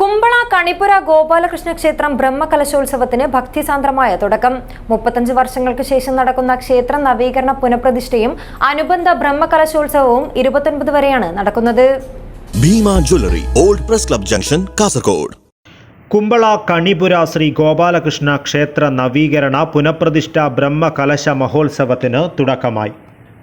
കുമ്പള കണിപ്പുര ഗോപാലകൃഷ്ണ ക്ഷേത്രം ബ്രഹ്മകലശോത്സവത്തിന് ഭക്തിസാന്ദ്രമായ തുടക്കം. മുപ്പത്തഞ്ച് വർഷങ്ങൾക്ക് ശേഷം നടക്കുന്ന ക്ഷേത്ര നവീകരണ പുനഃപ്രതിഷ്ഠയും അനുബന്ധ ബ്രഹ്മകലശോത്സവവും ഇരുപത്തൊൻപത് വരെയാണ് നടക്കുന്നത്. Bhima jewellery old press club junction Kasaragod. Kumbla Kanipura Shri Gopalakrishna ക്ഷേത്ര നവീകരണ പുനഃപ്രതിഷ്ഠ ബ്രഹ്മകലശ മഹോത്സവത്തിന് തുടക്കമായി.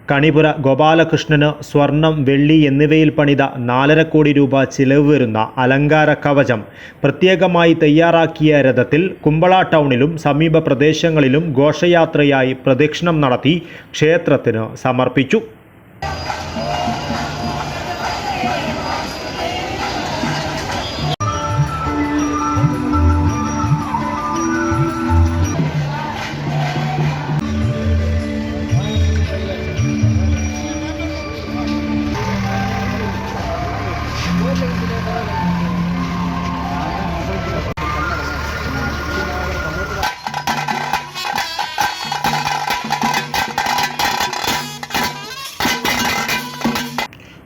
കണിപുര ഗോപാലകൃഷ്ണന് സ്വർണം വെള്ളി എന്നിവയിൽ പണിത നാലര കോടി രൂപ ചിലവ് വരുന്ന അലങ്കാര കവചം പ്രത്യേകമായി തയ്യാറാക്കിയ രഥത്തിൽ കുമ്പള ടൗണിലും സമീപ പ്രദേശങ്ങളിലും ഘോഷയാത്രയായി പ്രദക്ഷിണം നടത്തി ക്ഷേത്രത്തിന് സമർപ്പിച്ചു.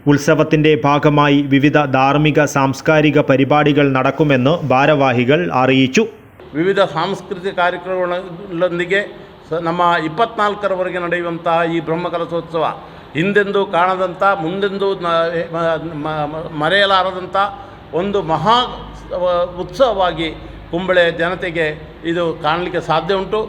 ഉത്സവത്തിന്റെ ഭാഗമായി വിവിധ ധാർമ്മിക സാംസ്കാരിക പരിപാടികൾ നടക്കുമെന്ന് ഭാരവാഹികൾ അറിയിച്ചു ವಿವಿಧ ಸಾಂಸ್ಕೃತಿಕ ಕಾರ್ಯಕ್ರಮಗಳೊಂದಿಗೆ ಸ- ನಮ್ಮ ಇಪ್ಪತ್ನಾಲ್ಕರವರೆಗೆ ನಡೆಯುವಂಥ ಈ ಬ್ರಹ್ಮಕಲಶೋತ್ಸವ ಹಿಂದೆಂದೂ ಕಾಣದಂಥ ಮುಂದೆಂದೂ ನ- ಮ- ಮ- ಮ- ಮರೆಯಲಾರದಂಥ ಒಂದು ಮಹಾ ಸ- ಉತ್ಸವವಾಗಿ ಕುಂಬಳೆ ಜನತೆಗೆ ಇದು ಕಾಣಲಿಕ್ಕೆ ಸಾಧ್ಯ ಉಂಟು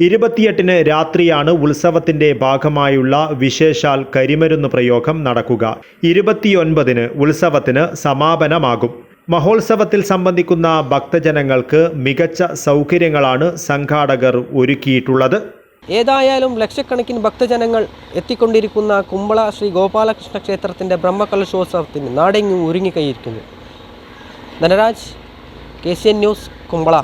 ഇരുപത്തിയെട്ടിന് രാത്രിയാണ് ഉത്സവത്തിന്റെ ഭാഗമായുള്ള വിശേഷാൽ കരിമരുന്ന് പ്രയോഗം നടക്കുക ഇരുപത്തിയൊൻപതിന് ഉത്സവത്തിന് സമാപനമാകും മഹോത്സവത്തിൽ സംബന്ധിക്കുന്ന ഭക്തജനങ്ങൾക്ക് മികച്ച സൗകര്യങ്ങളാണ് സംഘാടകർ ഒരുക്കിയിട്ടുള്ളത് ഏതായാലും ലക്ഷക്കണക്കിന് ഭക്തജനങ്ങൾ എത്തിക്കൊണ്ടിരിക്കുന്ന കുമ്പള ശ്രീ ഗോപാലകൃഷ്ണ ക്ഷേത്രത്തിന്റെ ബ്രഹ്മകലശോത്സവത്തിന് നാടെങ്ങും ഒരുങ്ങിക്കഴിയിരിക്കുന്നു Dhanaraj K C N news Kumbla.